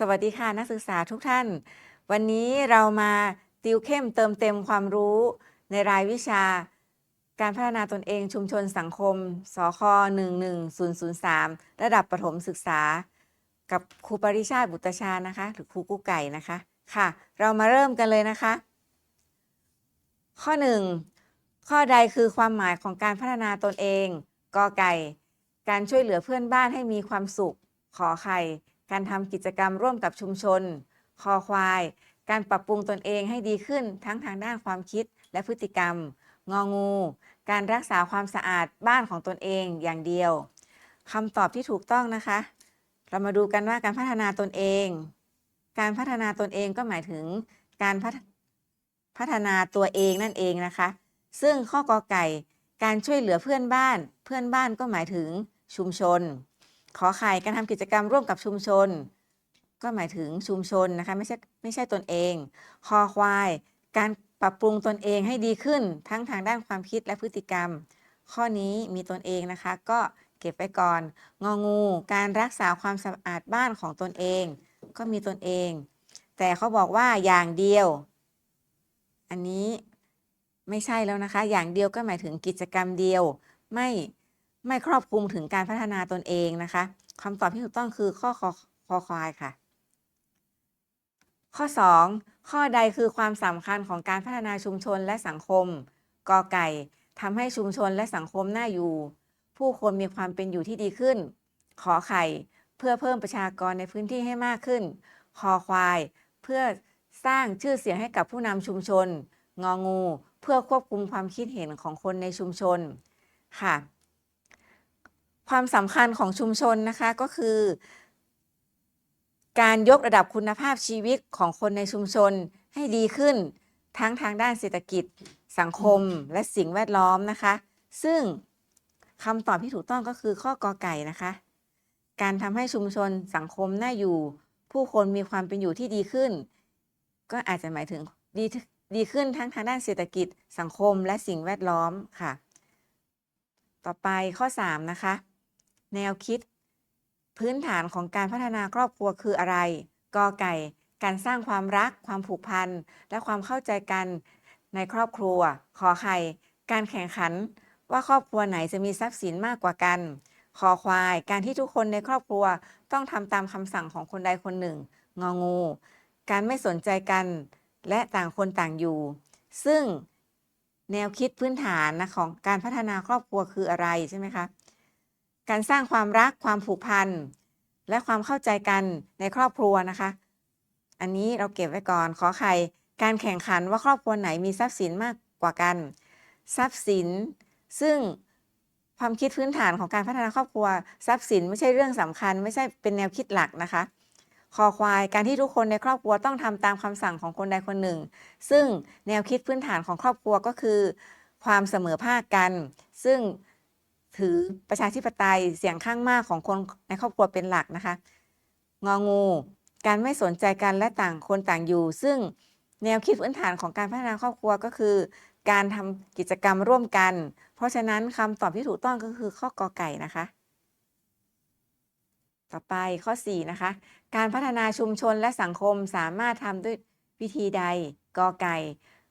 สวัสดีค่ะนักศึกษาทุกท่าน วันนี้เรามาติวเข้มเติมเต็มความรู้ในรายวิชา การพัฒนาตนเองชุมชนสังคม สค 11003 ระดับประถมศึกษา กับครูปริชาติบุตรชานะคะ หรือครูกุ๊กไก่นะคะค่ะ เรามาเริ่มกันเลยนะคะ ข้อ 1 ข้อใดคือความหมายของการพัฒนาตนเองกอไก่ การช่วยเหลือเพื่อนบ้านให้มีความสุขขอไข่ การทำกิจกรรมร่วมกับชุมชน คอควาย การปรับปรุงตนเองให้ดีขึ้นทั้งทางด้านความคิดและพฤติกรรม งองู การรักษาความสะอาดบ้านของตนเองอย่างเดียวคำตอบที่ถูกต้องนะคะ เรามาดูกันว่าการพัฒนาตนเอง การพัฒนาตนเองก็หมายถึงการพัฒพัฒนาตัวเองนั่นเองนะคะ ซึ่งข้อกอไก่ การช่วยเหลือเพื่อนบ้าน เพื่อนบ้านก็หมายถึงชุมชน ขอไข่การทำกิจกรรมร่วมกับชุมชน ก็หมายถึงชุมชนนะคะไม่ใช่ไม่ใช่ตนเองคอควาย การปรับปรุงตนเองให้ดีขึ้นทั้งทางด้านความคิดและพฤติกรรม ข้อนี้มีตนเองนะคะ ก็เก็บไว้ก่อน งองู การรักษาความสะอาดบ้านของตนเอง ก็มีตนเอง แต่เขาบอกว่าอย่างเดียว อันนี้ไม่ใช่แล้วนะคะ อย่างเดียวก็หมายถึงกิจกรรมเดียว ไม่ ไม่ครอบคลุมถึงการพัฒนาตนเองนะคะคำตอบที่ถูกต้องคือข้อคอคอควายค่ะ ข้อ 2 ข้อใดคือความสำคัญของการพัฒนาชุมชนและสังคมกอไก่ทำให้ชุมชนและสังคมน่าอยู่ ผู้คนมีความเป็นอยู่ที่ดีขึ้น ขอไข่เพื่อเพิ่มประชากรในพื้นที่ให้มากขึ้น คอควาย เพื่อสร้างชื่อเสียงให้กับผู้นำชุมชน งองู เพื่อควบคุมความคิดเห็นของคนในชุมชนค่ะ ความสำคัญของชุมชนนะคะก็คือ การยกระดับคุณภาพชีวิตของคนในชุมชนให้ดีขึ้น ทั้งทางด้านเศรษฐกิจ สังคมและสิ่งแวดล้อมนะคะ ซึ่งคำตอบที่ถูกต้องก็คือข้อกอไก่นะคะ การทำให้ชุมชนสังคมน่าอยู่ ผู้คนมีความเป็นอยู่ที่ดีขึ้น ก็อาจจะหมายถึงดีดีขึ้นทั้งทางด้านเศรษฐกิจ สังคมและสิ่งแวดล้อมค่ะ ต่อไปข้อ 3 นะคะ แนวคิด พื้นฐานของการพัฒนาครอบครัวคืออะไรกอไก่ การสร้างความรัก ความผูกพัน และความเข้าใจกันในครอบครัว ขอไข่ การแข่งขัน ว่าครอบครัวไหนจะมีทรัพย์สินมากกว่ากันคอควาย การที่ทุกคนในครอบครัวต้องทำตามคำสั่งของคนใดคนหนึ่ง งองู การไม่สนใจกัน และต่างคนต่างอยู่ ซึ่งแนวคิดพื้นฐานนะของการพัฒนาครอบครัวคืออะไรใช่ไหมคะ การสร้างความรักความผูกพันและความเข้าใจกันในครอบครัวนะคะ อันนี้เราเก็บไว้ก่อนขอไข่การแข่งขันว่าครอบครัวไหนมีทรัพย์สินมากกว่ากัน ทรัพย์สิน ซึ่งความคิดพื้นฐานของการพัฒนาครอบครัว ทรัพย์สินไม่ใช่เรื่องสำคัญ ไม่ใช่เป็นแนวคิดหลักนะคะคอควายการที่ทุกคนในครอบครัวต้องทำตามคำสั่งของคนใดคนหนึ่ง ซึ่งแนวคิดพื้นฐานของครอบครัวก็คือ ความเสมอภาคกัน ซึ่ง ถือประชาธิปไตยเสียงข้างมากของคนในครอบครัวเป็นหลักนะคะงองู การไม่สนใจกันและต่างคนต่างอยู่ ซึ่งแนวคิดพื้นฐานของการพัฒนาครอบครัวก็คือ การทำกิจกรรมร่วมกัน เพราะฉะนั้นคำตอบที่ถูกต้องก็คือข้อกอไก่นะคะ ต่อไปข้อ 4 นะคะ การพัฒนาชุมชนและสังคมสามารถทำด้วยวิธีใดกอไก่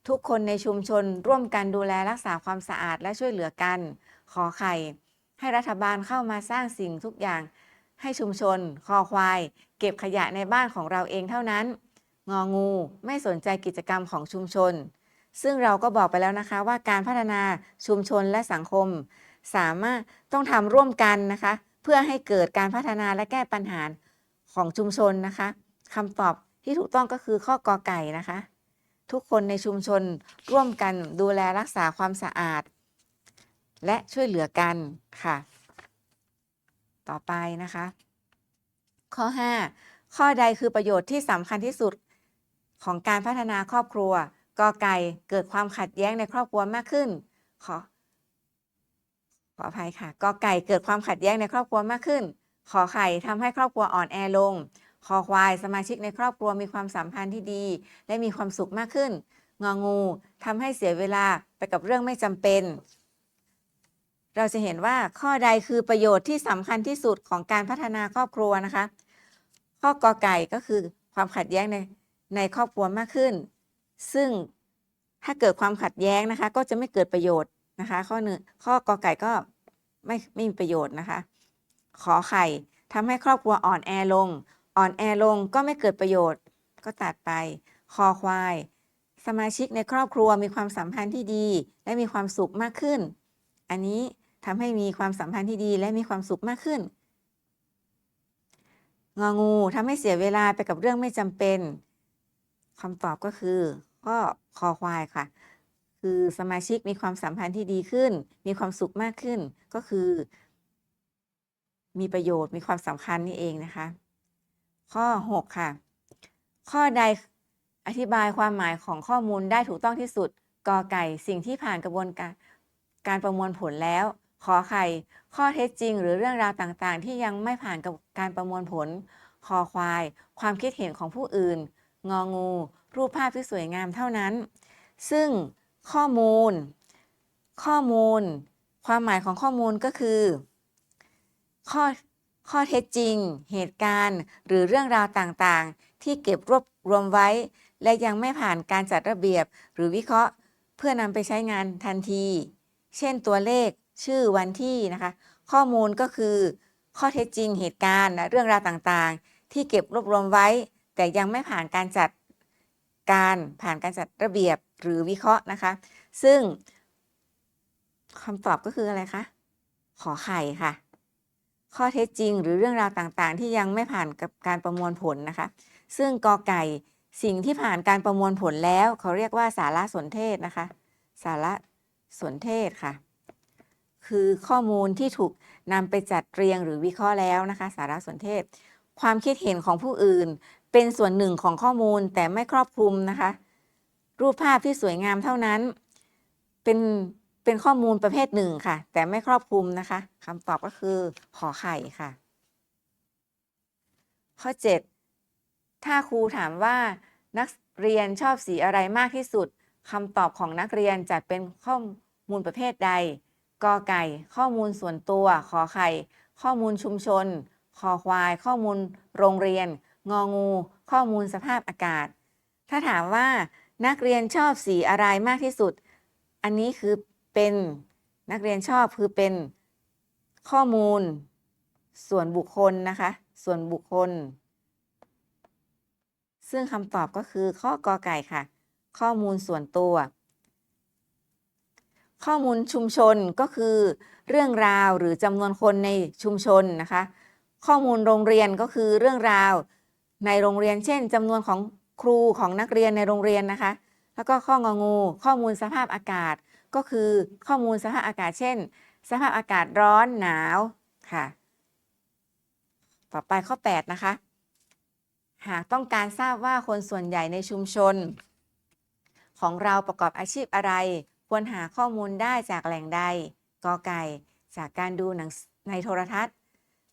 ทุกคนในชุมชนร่วมกันดูแลรักษาความสะอาดและช่วยเหลือกัน ขอไข่ ให้รัฐบาลเข้ามาสร้างสิ่งทุกอย่าง ให้ชุมชน คอควาย เก็บขยะในบ้านของเราเองเท่านั้น งองูไม่สนใจกิจกรรมของชุมชน ซึ่งเราก็บอกไปแล้วนะคะว่าการพัฒนาชุมชนและสังคม สามารถต้องทำร่วมกันนะคะ เพื่อให้เกิดการพัฒนาและแก้ปัญหาของชุมชนนะคะคำตอบที่ถูกต้องก็คือข้อกอไก่นะคะ ทุกคนในชุมชนร่วมกันดูแลรักษาความสะอาด และช่วยเหลือกันค่ะ ต่อไปนะคะ ข้อ 5 ข้อใดคือประโยชน์ที่สำคัญที่สุดของการพัฒนาครอบครัวกอไก่เกิดความขัดแย้งในครอบครัวมากขึ้น ขอ ขออภัยค่ะกอไก่เกิดความขัดแย้งในครอบครัวมากขึ้น ขอไข่ทำให้ครอบครัวอ่อนแอลงคอควายสมาชิกในครอบครัวมีความสัมพันธ์ที่ดี และมีความสุขมากขึ้น งองูทำให้เสียเวลาไปกับเรื่องไม่จำเป็น เราจะเห็นว่าข้อใดคือประโยชน์ที่สำคัญที่สุดของการพัฒนาครอบครัวนะคะ ข้อกอไก่ก็คือความขัดแย้งในในครอบครัวมากขึ้น ซึ่งถ้าเกิดความขัดแย้งนะคะ ก็จะไม่เกิดประโยชน์นะคะ ข้อหนึ่งข้อกอไก่ก็ไม่ไม่มีประโยชน์นะคะ ขอไข่ทำให้ครอบครัวอ่อนแอลง อ่อนแอลงก็ไม่เกิดประโยชน์ ก็ตัดไป คอควาย สมาชิกในครอบครัวมีความสัมพันธ์ที่ดี และมีความสุขมากขึ้น อันนี้ ทำให้มีความสัมพันธ์ที่ดีและมีความสุขมากขึ้น งองูทำให้เสียเวลาไปกับเรื่องไม่จำเป็นคำตอบก็คือข้อคอควายค่ะ คือสมาชิกมีความสัมพันธ์ที่ดีขึ้น มีความสุขมากขึ้น ก็คือ มีประโยชน์มีความสำคัญนี่เองนะคะ ข้อ 6 ค่ะ ข้อใดอธิบายความหมายของข้อมูลได้ถูกต้องที่สุดกอไก่สิ่งที่ผ่านกระบวนการการประมวลผลแล้ว ขอไข่ ข้อเท็จจริง หรือเรื่องราวต่างๆ ที่ยังไม่ผ่านกับการประมวลผล คอควาย ความคิดเห็นของผู้อื่น งองู รูปภาพที่สวยงามเท่านั้น ซึ่งข้อมูล ข้อมูล ความหมายของข้อมูลก็คือ ข้อข้อเท็จจริง เหตุการณ์ หรือเรื่องราวต่างๆ ที่เก็บรวบรวมไว้ และยังไม่ผ่านการจัดระเบียบ หรือวิเคราะห์ เพื่อนำไปใช้งานทันที เช่นตัวเลข ชื่อวันที่นะคะ ข้อมูลก็คือข้อเท็จจริงเหตุการณ์เรื่องราวต่างๆ ที่เก็บรวบรวมไว้ แต่ยังไม่ผ่านการจัดการผ่านการจัดระเบียบหรือวิเคราะห์นะคะ ซึ่งคำตอบก็คืออะไรคะขอไข่ค่ะ ข้อเท็จจริงหรือเรื่องราวต่างๆ ที่ยังไม่ผ่านกับการประมวลผลนะคะ ซึ่งกอไก่สิ่งที่ผ่านการประมวลผลแล้ว เขาเรียกว่าสารสนเทศนะคะ สารสนเทศค่ะ คือข้อมูลที่ถูกนำไปจัดเรียงหรือวิเคราะห์แล้วนะคะ สารสนเทศ ความคิดเห็นของผู้อื่น เป็นส่วนหนึ่งของข้อมูลแต่ไม่ครอบคลุมนะคะ รูปภาพที่สวยงามเท่านั้น เป็นเป็นข้อมูลประเภทหนึ่งค่ะ แต่ไม่ครอบคลุมนะคะคำตอบก็คือขอไข่ค่ะ ข้อ 7 ถ้าครูถามว่านักเรียนชอบสีอะไรมากที่สุดคำตอบของนักเรียนจัดเป็นข้อมูลประเภทใด กอไก่ ข้อมูลส่วนตัว ขอไข่ ข้อมูลชุมชน คอควาย ข้อมูลโรงเรียน งองู ข้อมูลสภาพอากาศ ถ้าถามว่านักเรียนชอบสีอะไรมากที่สุด อันนี้คือเป็นนักเรียนชอบคือเป็นข้อมูล ส่วนบุคคลนะคะ ส่วนบุคคล ซึ่งคำตอบก็คือข้อกอไก่ค่ะ ข้อมูลส่วนตัว ข้อมูลชุมชนก็คือเรื่องราวหรือจำนวนคนในชุมชนนะคะ ข้อมูลโรงเรียนก็คือเรื่องราวในโรงเรียน เช่นจำนวนของครูของนักเรียนในโรงเรียนนะคะ แล้วก็ข้ององู ข้อมูลสภาพอากาศ ก็คือข้อมูลสภาพอากาศ เช่น สภาพอากาศร้อนหนาวค่ะ ต่อไปข้อ 8 นะคะ หากต้องการทราบว่าคนส่วนใหญ่ในชุมชน ของเราประกอบอาชีพอะไร ควรหาข้อมูลได้จากแหล่งใดกอไก่ จากการดูหนังในโทรทัศน์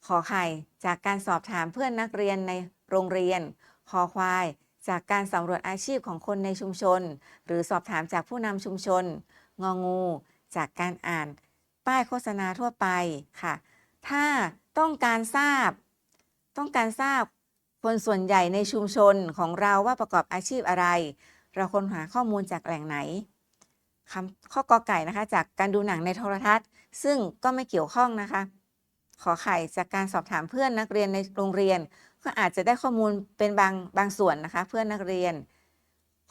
ขอไข่ จากการสอบถามเพื่อนนักเรียนในโรงเรียน คอควาย จากการสำรวจอาชีพของคนในชุมชน หรือสอบถามจากผู้นำชุมชน งองู จากการอ่าน ป้ายโฆษณาทั่วไปค่ะ ถ้าต้องการทราบ ต้องการทราบคนส่วนใหญ่ในชุมชนของเราว่าประกอบอาชีพอะไร เราควรหาข้อมูลจากแหล่งไหน คำข้อกอไก่นะคะจากการดูหนังในโทรทัศน์ ซึ่งก็ไม่เกี่ยวข้องนะคะ ขอไข่จากการสอบถามเพื่อนนักเรียนในโรงเรียน ก็อาจจะได้ข้อมูลเป็นบางบางส่วนนะคะ เพื่อนนักเรียน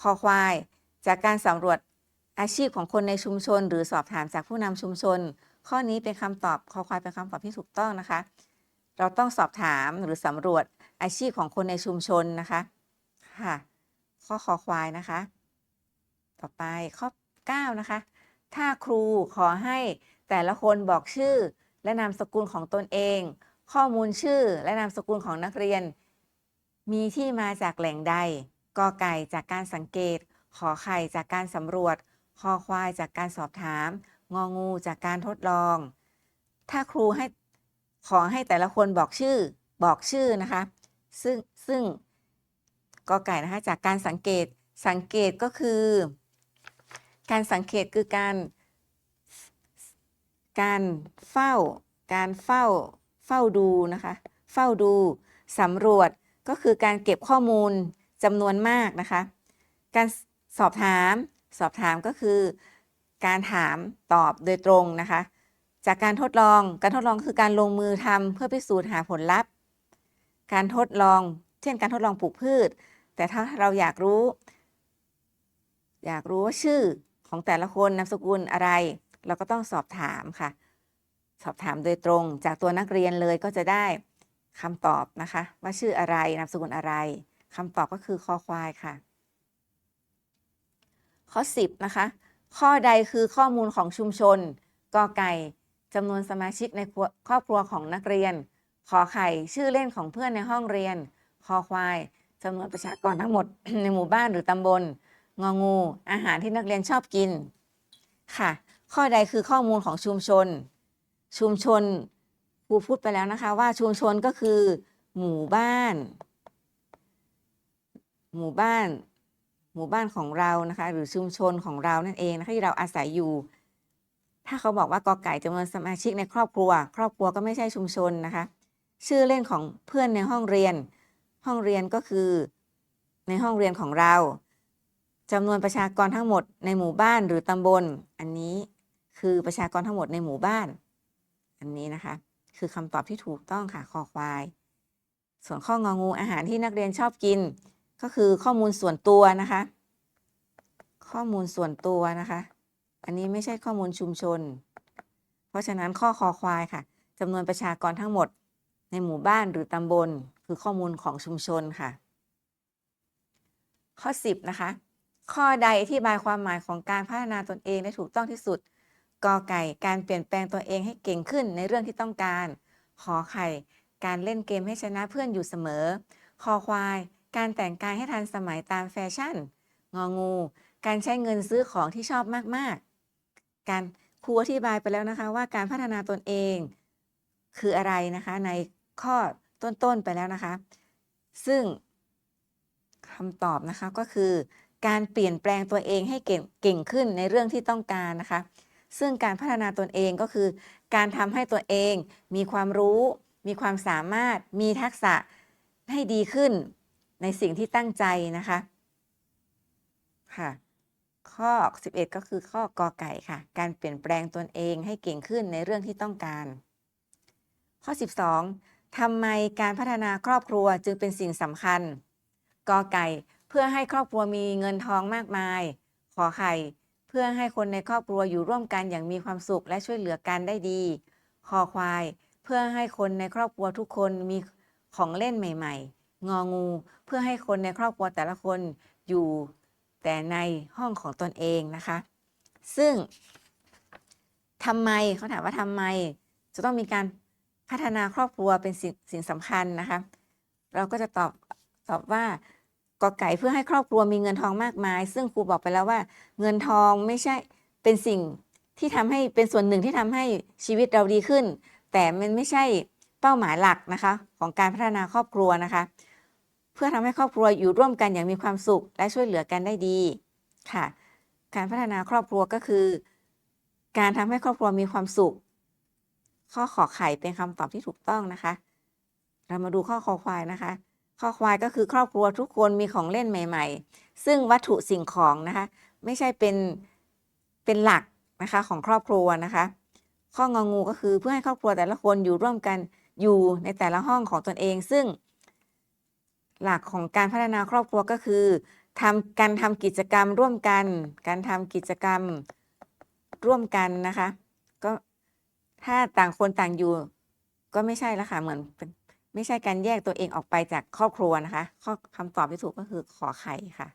คอควาย จากการสำรวจอาชีพของคนในชุมชน หรือสอบถามจากผู้นำชุมชน ข้อนี้เป็นคำตอบคอควายเป็นคำตอบที่ถูกต้องนะคะ เราต้องสอบถามหรือสำรวจอาชีพของคนในชุมชนนะคะค่ะข้อคอควายนะคะ ต่อไปข้อ 9 นะคะ ถ้าครูขอให้แต่ละคนบอกชื่อ และนามสกุลของตนเอง ข้อมูลชื่อและนามสกุลของนักเรียน มีที่มาจากแหล่งใดกอไก่จากการสังเกต ขอไข่จากการสำรวจ คอควายจากการสอบถาม งองูจากการทดลอง ถ้าครูให้ขอให้แต่ละคนบอกชื่อ บอกชื่อนะคะ ซึ่งซึ่งกอไก่นะคะจากการสังเกตสังเกตก็คือ การสังเกตคือการ การเฝ้า การเฝ้า เฝ้าดูนะคะ เฝ้าดูสำรวจก็คือการเก็บข้อมูลจำนวนมากนะคะ การสอบถาม สอบถามก็คือ การถามตอบโดยตรงนะคะ จากการทดลอง การทดลองคือการลงมือทำเพื่อพิสูจน์หาผลลัพธ์ การทดลอง เช่น การทดลองปลูกพืช แต่ถ้าเราอยากรู้ อยากรู้ว่าชื่อ ของแต่ละคนนามสกุลอะไร เราก็ต้องสอบถามค่ะ สอบถามโดยตรง จากตัวนักเรียนเลยก็จะได้คำตอบนะคะ ว่าชื่ออะไรนามสกุลอะไรคำตอบก็คือคอควายค่ะ ข้อ 10 นะคะ ข้อใดคือข้อมูลของชุมชนกอไก่จำนวนสมาชิกในครอบครัวของนักเรียน ขอไข่ชื่อเล่นของเพื่อนในห้องเรียน คอควายจำนวนประชากรทั้งหมดในหมู่บ้านหรือตำบล งองู อาหารที่นักเรียนชอบกิน ค่ะ ข้อใดคือข้อมูลของชุมชน ชุมชนครูพูดไปแล้วนะคะว่าชุมชนก็คือ หมู่บ้าน หมู่บ้าน หมู่บ้านของเรานะคะ หรือชุมชนของเรานั่นเองนะคะที่เราอาศัยอยู่ ถ้าเขาบอกว่ากอไก่จำนวนสมาชิกในครอบครัว ครอบครัวก็ไม่ใช่ชุมชนนะคะ ชื่อเล่นของเพื่อนในห้องเรียน ห้องเรียนก็คือ ในห้องเรียนของเรา จำนวนประชากรทั้งหมดในหมู่บ้านหรือตำบล อันนี้คือประชากรทั้งหมดในหมู่บ้าน อันนี้นะคะ คือคำตอบที่ถูกต้องค่ะคอควาย ส่วนข้ององูอาหารที่นักเรียนชอบกิน ก็คือข้อมูลส่วนตัวนะคะ ข้อมูลส่วนตัวนะคะ อันนี้ไม่ใช่ข้อมูลชุมชน เพราะฉะนั้นข้อคอควายค่ะจำนวนประชากรทั้งหมดในหมู่บ้านหรือตำบล คือข้อมูลของชุมชนค่ะ ข้อ 10 นะคะ ข้อใดอธิบายความหมายของการพัฒนาตนเองได้ถูกต้องที่สุดกอไก่ การเปลี่ยนแปลงตัวเองให้เก่งขึ้นในเรื่องที่ต้องการขอไข่ การเล่นเกมให้ชนะเพื่อนอยู่เสมอคอควาย การแต่งกายให้ทันสมัยตามแฟชั่น งองู การใช้เงินซื้อของที่ชอบมากๆ การครูอธิบายไปแล้วนะคะว่าการพัฒนาตนเอง คืออะไรนะคะในข้อต้นๆไปแล้วนะคะ ซึ่งคำตอบนะคะก็คือ การเปลี่ยนแปลงตัวเองให้เก่งเก่งขึ้นในเรื่องที่ต้องการนะคะ ซึ่งการพัฒนาตนเองก็คือ การทำให้ตัวเองมีความรู้ มีความสามารถ มีทักษะให้ดีขึ้นในสิ่งที่ตั้งใจนะคะ ค่ะ ข้อ 11 ก็คือข้อกอไก่ค่ะ การเปลี่ยนแปลงตนเองให้เก่งขึ้นในเรื่องที่ต้องการ ข้อ 12ทำไมการพัฒนาครอบครัวจึงเป็นสิ่งสำคัญกอไก่ เพื่อให้ครอบครัวมีเงินทองมากมาย ขอไข่ เพื่อให้คนในครอบครัวอยู่ร่วมกันอย่างมีความสุขและช่วยเหลือกันได้ดี คอควาย เพื่อให้คนในครอบครัวทุกคนมีของเล่นใหม่ ๆ งองู เพื่อให้คนในครอบครัวแต่ละคนอยู่แต่ในห้องของตนเองนะคะ ซึ่งทำไมเขาถามว่าทำไม จะต้องมีการพัฒนาครอบครัวเป็นสิ่งสิ่งสำคัญนะคะ เราก็จะตอบตอบว่า กอไก่เพื่อให้ครอบครัวมีเงินทองมากมาย ซึ่งครูบอกไปแล้วว่า เงินทองไม่ใช่เป็นสิ่งที่ทำให้เป็นส่วนหนึ่งที่ทำให้ชีวิตเราดีขึ้น แต่มันไม่ใช่เป้าหมายหลักนะคะ ของการพัฒนาครอบครัวนะคะ เพื่อทำให้ครอบครัวอยู่ร่วมกันอย่างมีความสุข และช่วยเหลือกันได้ดีค่ะ การพัฒนาครอบครัวก็คือ การทำให้ครอบครัวมีความสุข ข้อขอไข่เป็นคำตอบที่ถูกต้องนะคะ เรามาดูข้อคอควายนะคะ ข้อควายก็คือครอบครัวทุกคนมีของเล่นใหม่ ๆ ซึ่งวัตถุสิ่งของนะคะไม่ใช่เป็นเป็นหลักนะคะของครอบครัวนะคะข้ององูก็คือเพื่อให้ครอบครัวแต่ละคนอยู่ร่วมกันอยู่ในแต่ละห้องของตนเอง ซึ่ง หลักของการพัฒนาครอบครัวก็คือทำการทำกิจกรรมร่วมกัน การทำกิจกรรมร่วมกันนะคะ ก็ถ้าต่างคนต่างอยู่ ก็ไม่ใช่ล้วค่ะเหมือน ไม่ใช่การแยกตัวเองออกไปจากครอบครัวนะคะ ข้อคำตอบที่ถูกก็คือขอไข่ค่ะ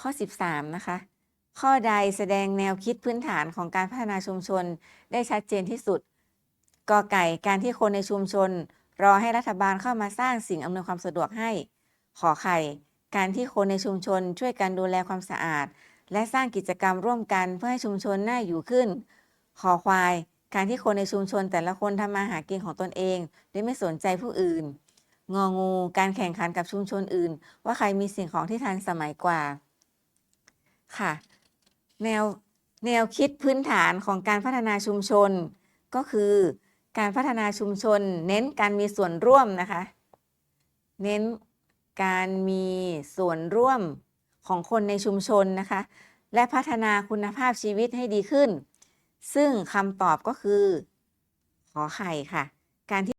ข้อ 13 นะคะ ข้อใดแสดงแนวคิดพื้นฐานของการพัฒนาชุมชนได้ชัดเจนที่สุดกอไก่การที่คนในชุมชน รอให้รัฐบาลเข้ามาสร้างสิ่งอำนวยความสะดวกให้ ขอไข่ การที่คนในชุมชนช่วยกันดูแลความสะอาด และสร้างกิจกรรมร่วมกันเพื่อให้ชุมชนน่าอยู่ขึ้น ขอควาย การที่คนในชุมชนแต่ละคนทำมาหากินของตนเองโดยไม่สนใจผู้อื่น งองู การแข่งขันกับชุมชนอื่น ว่าใครมีสิ่งของที่ทันสมัยกว่า ค่ะ แนวแนวคิดพื้นฐานของการพัฒนาชุมชน ก็คือการพัฒนาชุมชน เน้นการมีส่วนร่วมนะคะ เน้นการมีส่วนร่วมของคนในชุมชนนะคะ และพัฒนาคุณภาพชีวิตให้ดีขึ้น ซึ่งคำตอบก็คือ ขอไข่ค่ะ การที่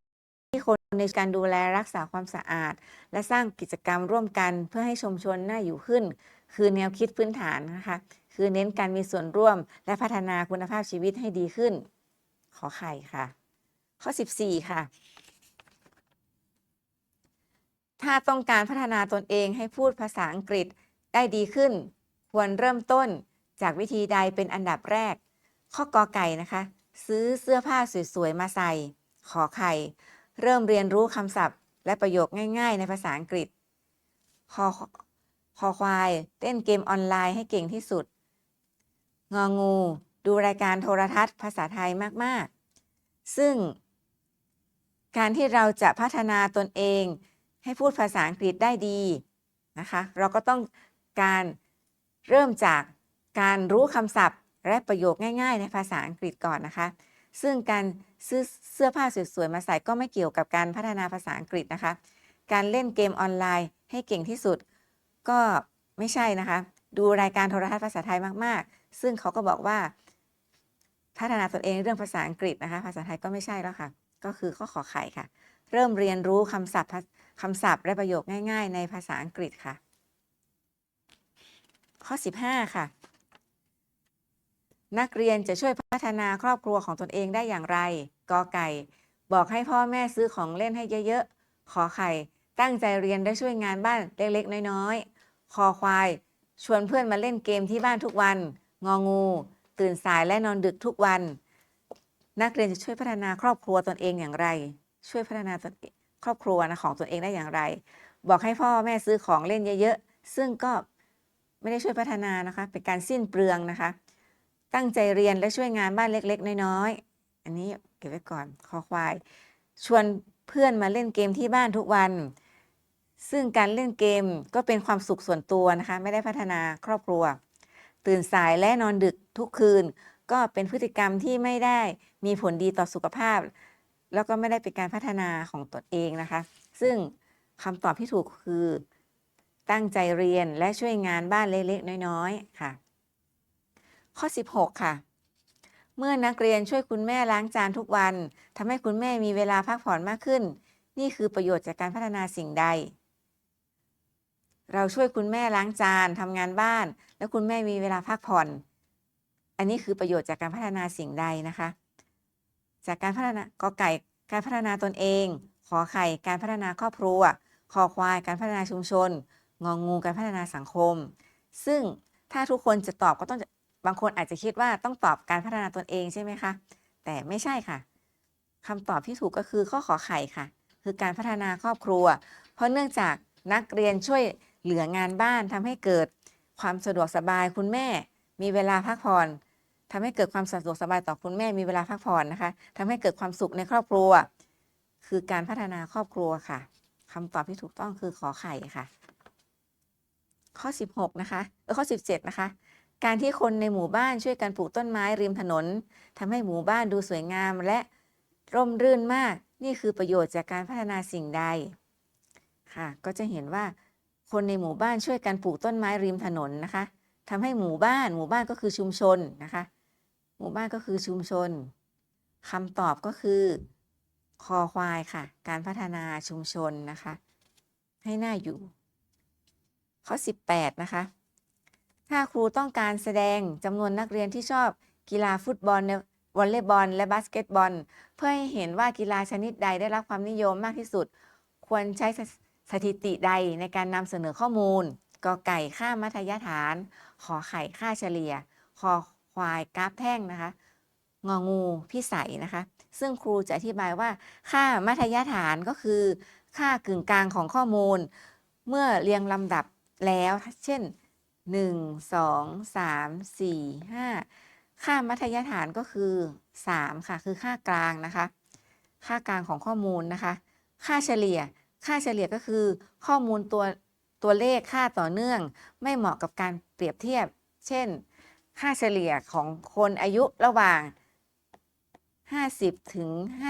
คนในการดูแลรักษาความสะอาด และสร้างกิจกรรมร่วมกันเพื่อให้ชุมชนน่าอยู่ขึ้น คือแนวคิดพื้นฐานนะคะ คือเน้นการมีส่วนร่วมและพัฒนาคุณภาพชีวิตให้ดีขึ้น ขอไข่ค่ะ ข้อ 14 ค่ะ ถ้าต้องการพัฒนาตนเองให้พูดภาษาอังกฤษได้ดีขึ้น ควรเริ่มต้นจากวิธีใดเป็นอันดับแรก ข้อกอไก่นะคะ ซื้อเสื้อผ้าสวยๆมาใส่ ขอไข่ เริ่มเรียนรู้คำศัพท์ และประโยคง่าย ๆ ในภาษาอังกฤษคอคอควายเล่นเกมออนไลน์ให้เก่งที่สุด งองู ดูรายการโทรทัศน์ ภาษาไทยมากๆ ซึ่ง การที่เราจะพัฒนาตนเอง ให้พูดภาษาอังกฤษได้ดีนะคะ เราก็ต้องการเริ่มจากการรู้คำศัพท์ และประโยคง่าย ๆ ในภาษาอังกฤษก่อนนะคะ ซึ่งการซื้อเสื้อผ้าสวยๆมาใส่ก็ไม่เกี่ยวกับการพัฒนาภาษาอังกฤษนะคะ การเล่นเกมออนไลน์ให้เก่งที่สุด ก็ไม่ใช่นะคะ ดูรายการโทรทัศน์ภาษาไทยมากๆ ซึ่งเขาก็บอกว่า พัฒนาตนเองเรื่องภาษาอังกฤษนะคะ ภาษาไทยก็ไม่ใช่แล้วค่ะ ก็คือข้อขอไข่ค่ะ เริ่มเรียนรู้คำศัพท์คำศัพท์และประโยคง่าย ๆ ในภาษาอังกฤษค่ะ ข้อ 15 ค่ะ นักเรียนจะช่วยพัฒนาครอบครัวของตนเองได้อย่างไร กอไก่ บอกให้พ่อแม่ซื้อของเล่นให้เยอะๆ ขอไข่ ตั้งใจเรียนได้ช่วยงานบ้านเล็กๆ น้อยๆ คอควาย ชวนเพื่อนมาเล่นเกมที่บ้านทุกวัน งองู ตื่นสายและนอนดึกทุกวัน นักเรียนจะช่วยพัฒนาครอบครัวตนเองอย่างไร ช่วยพัฒนาตนครอบครัวนะของตนเองได้อย่างไร บอกให้พ่อแม่ซื้อของเล่นเยอะๆ ซึ่งก็ไม่ได้ช่วยพัฒนานะคะ เป็นการสิ้นเปลืองนะคะ ตั้งใจเรียนและช่วยงานบ้านเล็ก ๆ น้อยๆ อันนี้เก็บไว้ก่อนคอควาย ชวนเพื่อนมาเล่นเกมที่บ้านทุกวัน ซึ่งการเล่นเกมก็เป็นความสุขส่วนตัวนะคะ ไม่ได้พัฒนาครอบครัว ตื่นสายและนอนดึกทุกคืน ก็เป็นพฤติกรรมที่ไม่ได้มีผลดีต่อสุขภาพ แล้วก็ไม่ได้เป็นการพัฒนาของตนเองนะคะ ซึ่งคำตอบที่ถูกคือ ตั้งใจเรียนและช่วยงานบ้านเล็กๆน้อยๆค่ะ ข้อ 16 ค่ะ เมื่อนักเรียนช่วยคุณแม่ล้างจานทุกวันทำให้คุณแม่มีเวลาพักผ่อนมากขึ้น นี่คือประโยชน์จากการพัฒนาสิ่งใด เราช่วยคุณแม่ล้างจานทำงานบ้าน แล้วคุณแม่มีเวลาพักผ่อน อันนี้คือประโยชน์จากการพัฒนาสิ่งใดนะคะ จากการพัฒนากอไก่การพัฒนาตนเอง ขอไข่การพัฒนาครอบครัวคอควายการพัฒนาชุมชน งองงูการพัฒนาสังคม ซึ่งถ้าทุกคนจะตอบก็ต้อง บางคนอาจจะคิดว่าต้องตอบการพัฒนาตนเองใช่ไหมคะ แต่ไม่ใช่ค่ะคำตอบที่ถูกก็คือข้อขอไข่ค่ะ คือการพัฒนาครอบครัว เพราะเนื่องจากนักเรียนช่วยเหลืองานบ้านทำให้เกิดความสะดวกสบายคุณแม่ มีเวลาพักผ่อนทำให้เกิดความสะดวกสบายต่อคุณแม่มีเวลาพักผ่อนนะคะทำให้เกิดความสุขในครอบครัว คือการพัฒนาครอบครัวค่ะคำตอบที่ถูกต้องคือขอไข่ค่ะ ข้อ 16 นะคะเออข้อ 17 นะคะ การที่คนในหมู่บ้านช่วยกันปลูกต้นไม้ริมถนนทำให้หมู่บ้านดูสวยงามและร่มรื่นมาก นี่คือประโยชน์จากการพัฒนาสิ่งใด ค่ะ ก็จะเห็นว่า คนในหมู่บ้านช่วยกันปลูกต้นไม้ริมถนนนะคะทำให้หมู่บ้าน หมู่บ้านก็คือชุมชนนะคะ หมู่บ้านก็คือชุมชนคำตอบก็คือคอควายค่ะ การพัฒนาชุมชนนะคะ ให้น่าอยู่ ข้อ 18 นะคะ ถ้าครูต้องการแสดงจำนวนนักเรียนที่ชอบกีฬาฟุตบอลวอลเลย์บอล และบาสเกตบอล เพื่อให้เห็นว่ากีฬาชนิดใดได้รับความนิยมมากที่สุด ควรใช้สถิติใดในการนำเสนอข้อมูลกอไก่ค่ามัธยฐาน ขอไข่ค่าเฉลี่ย คอควายกราฟแท่งนะคะ งองูพิสัยนะคะ ซึ่งครูจะอธิบายว่า ค่ามัธยฐานก็คือ ค่ากึ่งกลางของข้อมูล เมื่อเรียงลำดับแล้ว เช่น 1 2 3 4 5ค่ามัธยฐานก็คือ3ค่ะ คือค่ากลางนะคะ ค่ากลางของข้อมูลนะคะ ค่าเฉลี่ย ค่าเฉลี่ยก็คือข้อมูลตัวตัวเลขค่าต่อเนื่อง ไม่เหมาะกับการเปรียบเทียบ เช่น ค่าเฉลี่ยของคนอายุระหว่าง 50 ถึง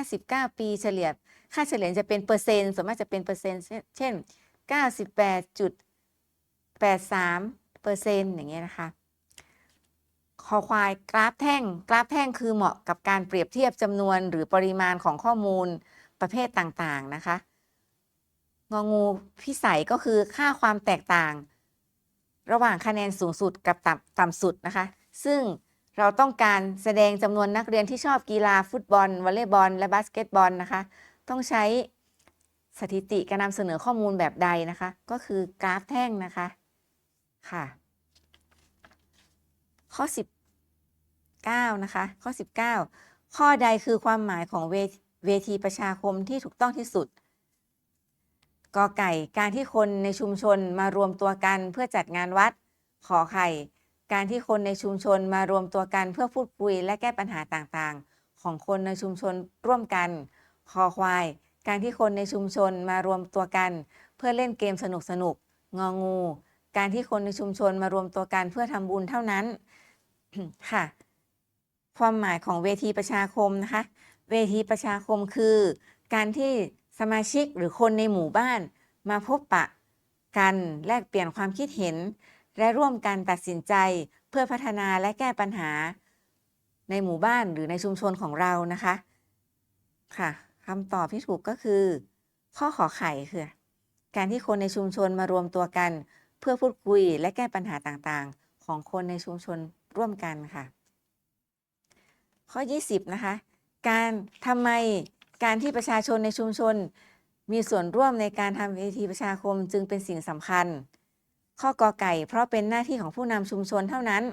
59 ปีเฉลี่ย ค่าเฉลี่ยจะเป็นเปอร์เซ็นต์ส่วนมากจะเป็นเปอร์เซ็นต์ เช่น 98.83 เปอร์เซ็นต์อย่างเงี้ยนะคะคอควายกราฟแท่ง กราฟแท่งคือเหมาะกับการเปรียบเทียบจำนวนหรือปริมาณของข้อมูลประเภทต่างๆนะคะ งองูพิสัยก็คือค่าความแตกต่าง ระหว่างคะแนนสูงสุดกับต่ำต่ำสุดนะคะ ซึ่งเราต้องการแสดงจำนวนนักเรียนที่ชอบกีฬาฟุตบอลวอลเลย์บอล และบาสเกตบอลนะคะ ต้องใช้สถิติการนำเสนอข้อมูลแบบใดนะคะ ก็คือกราฟแท่งนะคะ ค่ะ ข้อ 19 นะคะ ข้อ 19 ข้อใดคือความหมายของเวเวทีประชาคมที่ถูกต้องที่สุดกอไก่การที่คนในชุมชนมารวมตัวกันเพื่อจัดงานวัด ขอไข่ การที่คนในชุมชนมารวมตัวกันเพื่อพูดคุยและแก้ปัญหาต่างๆ ของคนในชุมชนร่วมกัน คอควาย การที่คนในชุมชนมารวมตัวกัน เพื่อเล่นเกมสนุกๆงองู การที่คนในชุมชนมารวมตัวกันเพื่อทำบุญเท่านั้นค่ะ ความหมายของเวทีประชาคมนะคะ เวทีประชาคมคือ การที่สมาชิกหรือคนในหมู่บ้าน มาพบปะกันแลกเปลี่ยนความคิดเห็น และร่วมกันตัดสินใจเพื่อพัฒนาและแก้ปัญหา ในหมู่บ้านหรือในชุมชนของเรานะคะค่ะคำตอบที่ถูกก็คือ ข้อขอไข่คือ การที่คนในชุมชนมารวมตัวกัน เพื่อพูดคุยและแก้ปัญหาต่างๆ ของคนในชุมชนร่วมกันค่ะ ข้อ 20 นะคะ การทำไมการที่ประชาชนในชุมชน มีส่วนร่วมในการทำเวทีประชาคมจึงเป็นสิ่งสำคัญ ข้อกอไก่ เพราะเป็นหน้าที่ของผู้นำชุมชนเท่านั้น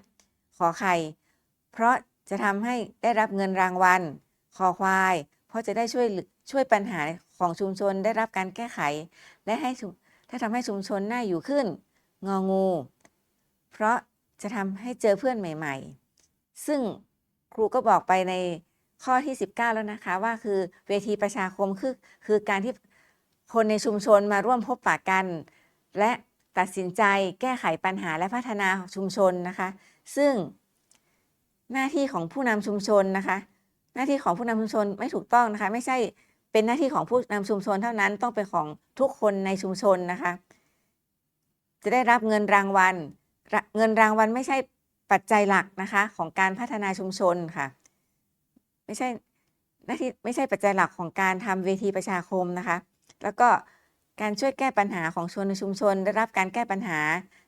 ขอไข่ เพราะจะทำให้ได้รับเงินรางวัลคอควาย เพราะจะได้ช่วยช่วยปัญหาของชุมชนได้รับการแก้ไข และให้ถ้าทำให้ชุมชนน่าอยู่ขึ้น งองู เพราะจะทำให้เจอเพื่อนใหม่ ๆ ซึ่งครูก็บอกไปในข้อที่ 19 แล้วนะคะ ว่าคือเวทีประชาคมคือคือการที่คนในชุมชนมาร่วมพบปะกัน และตัดสินใจแก้ไขปัญหาและพัฒนาชุมชนนะคะ ซึ่งหน้าที่ของผู้นำชุมชนนะคะ หน้าที่ของผู้นำชุมชนไม่ถูกต้องนะคะ ไม่ใช่เป็นหน้าที่ของผู้นำชุมชนเท่านั้นต้องเป็นของทุกคนในชุมชนนะคะ จะได้รับเงินรางวัล เงินรางวัลไม่ใช่ปัจจัยหลักนะคะ ของการพัฒนาชุมชนค่ะ ไม่ใช่หน้าที่ไม่ใช่ปัจจัยหลักของการทำเวทีประชาคมนะคะ แล้วก็การช่วยแก้ปัญหาของชนในชุมชน ได้รับการแก้ปัญหา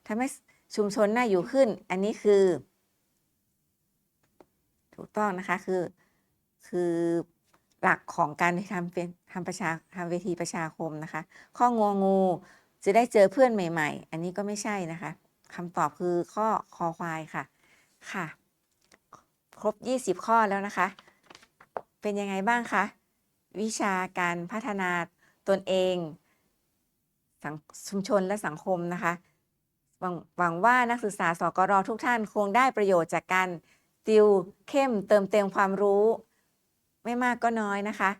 ทำให้ชุมชนน่าอยู่ขึ้น อันนี้คือ ถูกต้องนะคะคือคือหลักของการทำเป็นทำประชาทำเวทีประชาคมนะคะ ข้ององู จะได้เจอเพื่อนใหม่ ๆ อันนี้ก็ไม่ใช่นะคะคำตอบคือข้อคอควายค่ะ ค่ะ ครบ 20 ข้อแล้วนะคะ เป็นยังไงบ้างคะ วิชาการพัฒนาตนเองสังชุมชนและสังคมนะคะหวังหวังว่านักศึกษาสกรทุกท่านคงได้ประโยชน์จากการติวเข้มเติมเต็มความรู้ ไม่มากก็น้อยนะคะ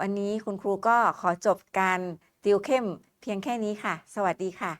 วันนี้คุณครูก็ขอจบการติวเข้ม เพียงแค่นี้ค่ะ สวัสดีค่ะ